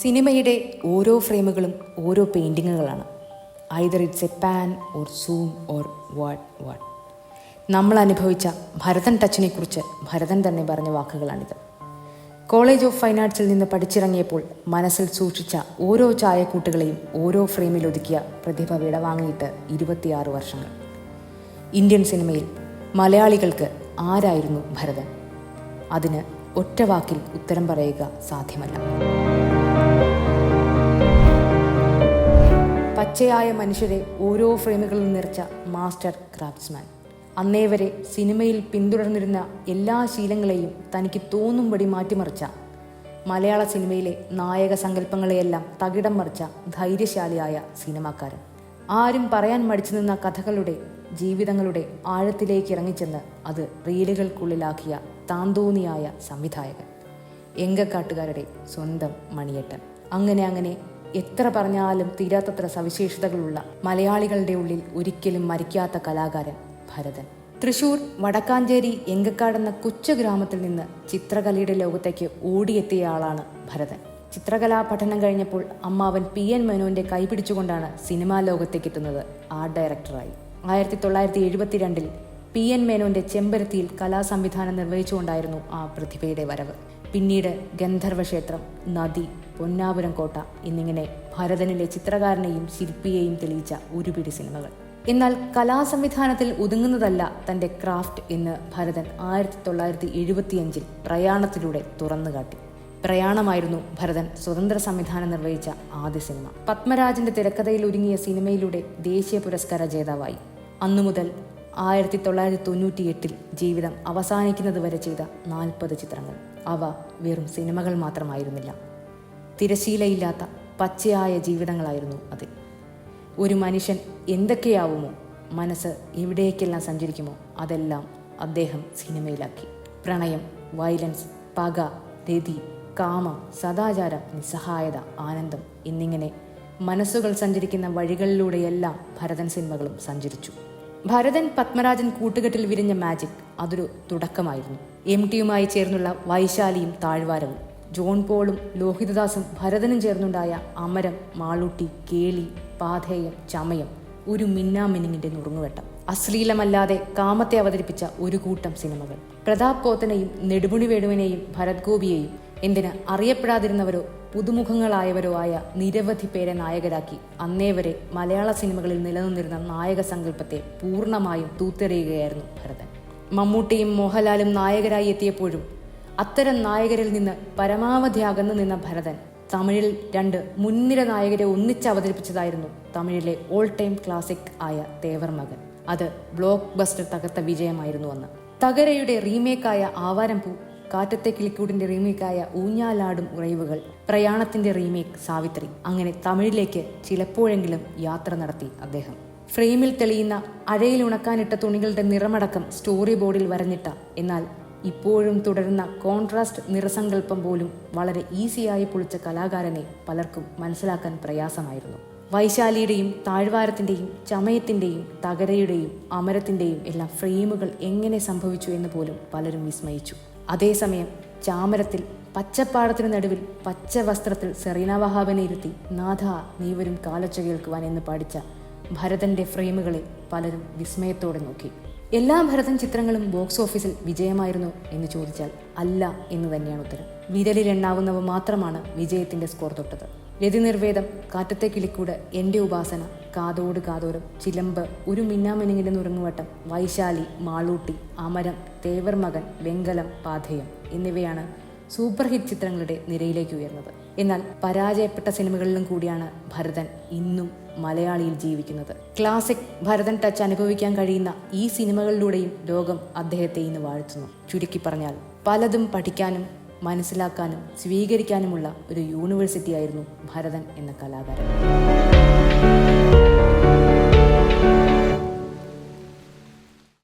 സിനിമയുടെ ഓരോ ഫ്രെയിമുകളും ഓരോ പെയിന്റിങ്ങുകളാണ് either it's a pan or zoom or what what നമ്മൾ അനുഭവിച്ച ഭരതൻ ടച്ചിനെക്കുറിച്ച് ഭരതൻ തന്നെ പറഞ്ഞ വാക്കുകളാണിത്. കോളേജ് ഓഫ് ഫൈൻ ആർട്സിൽ നിന്ന് പഠിച്ചിറങ്ങിയപ്പോൾ മനസ്സിൽ സൂക്ഷിച്ച ഓരോ ചായക്കൂട്ടുകളെയും ഓരോ ഫ്രെയിമിൽ ഒതുക്കിയ പ്രതിഭ വിടവാങ്ങിയിട്ട് ഇരുപത്തിയാറ് വർഷങ്ങൾ. ഇന്ത്യൻ സിനിമയിൽ മലയാളികൾക്ക് ആരായിരുന്നു ഭരതൻ? അതിന് ഒറ്റ വാക്കിൽ ഉത്തരം പറയുക സാധ്യമല്ല. പച്ചയായ മനുഷ്യരെ ഓരോ ഫ്രെയിമുകളിൽ നിറച്ച മാസ്റ്റർ ക്രാഫ്റ്റ്സ്മാൻ. അന്നേ വരെ സിനിമയിൽ പിന്തുടർന്നിരുന്ന എല്ലാ ശീലങ്ങളെയും തനിക്ക് തോന്നുംപടി മാറ്റിമറിച്ച മലയാള സിനിമയിലെ നായക സങ്കല്പങ്ങളെയെല്ലാം തകിടം മറിച്ച ധൈര്യശാലിയായ സിനിമാക്കാരൻ. ആരും പറയാൻ മടിച്ചു നിന്ന കഥകളുടെ ജീവിതങ്ങളുടെ ആഴത്തിലേക്ക് ഇറങ്ങിച്ചെന്ന് അത് റീലുകൾക്കുള്ളിലാക്കിയ താന്തോന്നിയായ സംവിധായകൻ. എങ്കക്കാട്ടുകാരുടെ സ്വന്തം മണിയേട്ടൻ. അങ്ങനെ അങ്ങനെ എത്ര പറഞ്ഞാലും തീരാത്തത്ര സവിശേഷതകളുള്ള മലയാളികളുടെ ഉള്ളിൽ ഒരിക്കലും മരിക്കാത്ത കലാകാരൻ ഭരതൻ. തൃശൂർ വടക്കാഞ്ചേരി എങ്കക്കാടെന്ന കൊച്ചു ഗ്രാമത്തിൽ നിന്ന് ചിത്രകലയുടെ ലോകത്തേക്ക് ഓടിയെത്തിയ ആളാണ് ഭരതൻ. ചിത്രകലാ പഠനം കഴിഞ്ഞപ്പോൾ അമ്മാവൻ പി എൻ മേനോന്റെ കൈപിടിച്ചുകൊണ്ടാണ് സിനിമാ ലോകത്തേക്ക് എത്തുന്നത് ആർട്ട് ഡയറക്ടറായി. ആയിരത്തി തൊള്ളായിരത്തി എഴുപത്തിരണ്ടിൽ പി എൻ മേനോന്റെ ചെമ്പരത്തിയിൽ കലാസംവിധാനം നിർവഹിച്ചുകൊണ്ടായിരുന്നു ആ പ്രതിഭയുടെ വരവ്. പിന്നീട് ഗന്ധർവ ക്ഷേത്രം നദി പൊന്നാപുരം കോട്ട എന്നിങ്ങനെ ഭരതനിലെ ചിത്രകാരനെയും ശില്പിയെയും തെളിയിച്ച ഒരുപിടി സിനിമകൾ. എന്നാൽ കലാസംവിധാനത്തിൽ ഒതുങ്ങുന്നതല്ല തന്റെ ക്രാഫ്റ്റ് എന്ന് ഭരതൻ ആയിരത്തി തൊള്ളായിരത്തി എഴുപത്തിയഞ്ചിൽ പ്രയാണത്തിലൂടെ തുറന്നുകാട്ടി. പ്രയാണമായിരുന്നു ഭരതൻ സ്വതന്ത്ര സംവിധാനം നിർവഹിച്ച ആദ്യ സിനിമ. പത്മരാജന്റെ തിരക്കഥയിൽ ഒരുങ്ങിയ സിനിമയിലൂടെ ദേശീയ പുരസ്കാര ജേതാവായി. അന്നു മുതൽ ആയിരത്തി തൊള്ളായിരത്തി തൊണ്ണൂറ്റി എട്ടിൽ ജീവിതം അവസാനിക്കുന്നത് വരെ ചെയ്ത നാൽപ്പത് ചിത്രങ്ങൾ. അവ വെറും സിനിമകൾ മാത്രമായിരുന്നില്ല. തിരശീലയില്ലാത്ത പച്ചയായ ജീവിതങ്ങളായിരുന്നു അത്. ഒരു മനുഷ്യൻ എന്തൊക്കെയാവുമോ മനസ്സ് എവിടേക്കെല്ലാം സഞ്ചരിക്കുമോ അതെല്ലാം അദ്ദേഹം സിനിമയിലാക്കി. പ്രണയം വയലൻസ് പക രതി കാമം സദാചാരം നിസ്സഹായത ആനന്ദം എന്നിങ്ങനെ മനസ്സുകൾ സഞ്ചരിക്കുന്ന വഴികളിലൂടെയെല്ലാം ഭരതൻ സിനിമകളും സഞ്ചരിച്ചു. ഭരതൻ പത്മരാജൻ കൂട്ടുകെട്ടിൽ വിരിഞ്ഞ മാജിക് അതൊരു തുടക്കമായിരുന്നു. എം ടിയുമായി ചേർന്നുള്ള വൈശാലിയും താഴ്വാരവും ജോൺ പോളും ലോഹിതദാസും ഭരതനും ചേർന്നുണ്ടായ അമരം മാളൂട്ടി കേളി പാഥേയം ചമയം ഒരു മിന്നാമിനിങ്ങിന്റെ നുറുങ്ങുവെട്ടം. അശ്ലീലമല്ലാതെ കാമത്തെ അവതരിപ്പിച്ച ഒരു കൂട്ടം സിനിമകൾ. പ്രതാപ് പോത്തനെയും നെടുമുടി വേണുവിനെയും ഭരത് ഗോപിയെയും എന്തിന് അറിയപ്പെടാതിരുന്നവരോ പുതുമുഖങ്ങളായവരോ ആയ നിരവധി പേരെ നായകരാക്കി. അന്നേ വരെ മലയാള സിനിമകളിൽ നിലനിന്നിരുന്ന നായക സങ്കല്പത്തെ പൂർണമായും തൂത്തെറിയുകയായിരുന്നു ഭരതൻ. മമ്മൂട്ടിയും മോഹൻലാലും നായകരായി എത്തിയപ്പോഴും അത്തരം നായകരിൽ നിന്ന് പരമാവധി അകന്നു നിന്ന ഭരതൻ തമിഴിൽ രണ്ട് മുൻനിര നായകരെ ഒന്നിച്ച് അവതരിപ്പിച്ചതായിരുന്നു തമിഴിലെ ഓൾ ടൈം ക്ലാസിക് ആയ തേവർ മകൻ. അത് ബ്ലോക്ക് ബസ്റ്റർ തകർത്ത വിജയമായിരുന്നു അന്ന്. തകരയുടെ റീമേക്കായ ആവാരം പൂ കാറ്റത്തെ കിളിക്കൂടിന്റെ റീമേക്കായ ഊഞ്ഞാലാടും ഉറയുവുകൾ പ്രയാണത്തിന്റെ റീമേക്ക് സാവിത്രി. അങ്ങനെ തമിഴിലേക്ക് ചിലപ്പോഴെങ്കിലും യാത്ര നടത്തി അദ്ദേഹം. ഫ്രെയിമിൽ തെളിയുന്ന അഴയിൽ ഉണക്കാനിട്ട തുണികളുടെ നിറമടക്കം സ്റ്റോറി ബോർഡിൽ വരഞ്ഞിട്ട. എന്നാൽ ഇപ്പോഴും തുടരുന്ന കോൺട്രാസ്റ്റ് നിറസങ്കല്പം പോലും വളരെ ഈസിയായി പൊളിച്ച കലാകാരനെ പലർക്കും മനസ്സിലാക്കാൻ പ്രയാസമായിരുന്നു. വൈശാലിയുടെയും താഴ്വാരത്തിന്റെയും ചമയത്തിന്റെയും തകരയുടെയും അമരത്തിന്റെയും എല്ലാം ഫ്രെയിമുകൾ എങ്ങനെ സംഭവിച്ചു എന്ന് പോലും പലരും വിസ്മയിച്ചു. അതേസമയം ചാമരത്തിൽ പച്ചപ്പാടത്തിനു നടുവിൽ പച്ച വസ്ത്രത്തിൽ സെറീന വഹാബിനെ ഇരുത്തി നാഥ നീ വരും കാലൊച്ച കേൾക്കുവാൻ എന്ന് പാടിച്ച ഭരതന്റെ ഫ്രെയിമുകളെ പലരും വിസ്മയത്തോടെ നോക്കി. എല്ലാ ഭരതൻ ചിത്രങ്ങളും ബോക്സ് ഓഫീസിൽ വിജയമായിരുന്നു എന്ന് ചോദിച്ചാൽ അല്ല എന്ന് തന്നെയാണ് ഉത്തരം. വിരലിൽ എണ്ണാവുന്നവ മാത്രമാണ് വിജയത്തിന്റെ സ്കോർ തൊട്ടത്. രതിനിർവേദം കാറ്റത്തെ കിളിക്കൂട് എന്റെ ഉപാസന കാതോട് കാതോരം ചിലമ്പ് ഒരു മിന്നാമിനുങ്ങിന്റെ നുറുങ്ങുവട്ടം വൈശാലി മാളൂട്ടി അമരം തേവർ മകൻ വെങ്കലം പാഥേയം എന്നിവയാണ് സൂപ്പർ ഹിറ്റ് ചിത്രങ്ങളുടെ നിരയിലേക്ക് ഉയർന്നത്. എന്നാൽ പരാജയപ്പെട്ട സിനിമകളിലും കൂടിയാണ് ഭരതൻ ഇന്നും മലയാളിയിൽ ജീവിക്കുന്നത്. ക്ലാസിക് ഭരതൻ ടച്ച് അനുഭവിക്കാൻ കഴിയുന്ന ഈ സിനിമകളിലൂടെയും ലോകം അദ്ദേഹത്തെ ഇന്ന് വാഴ്ത്തുന്നു. ചുരുക്കി പറഞ്ഞാൽ പലതും പഠിക്കാനും മനസ്സിലാക്കാനും സ്വീകരിക്കാനുമുള്ള ഒരു യൂണിവേഴ്സിറ്റി ആയിരുന്നു ഭരതൻ എന്ന കലാകാരൻ.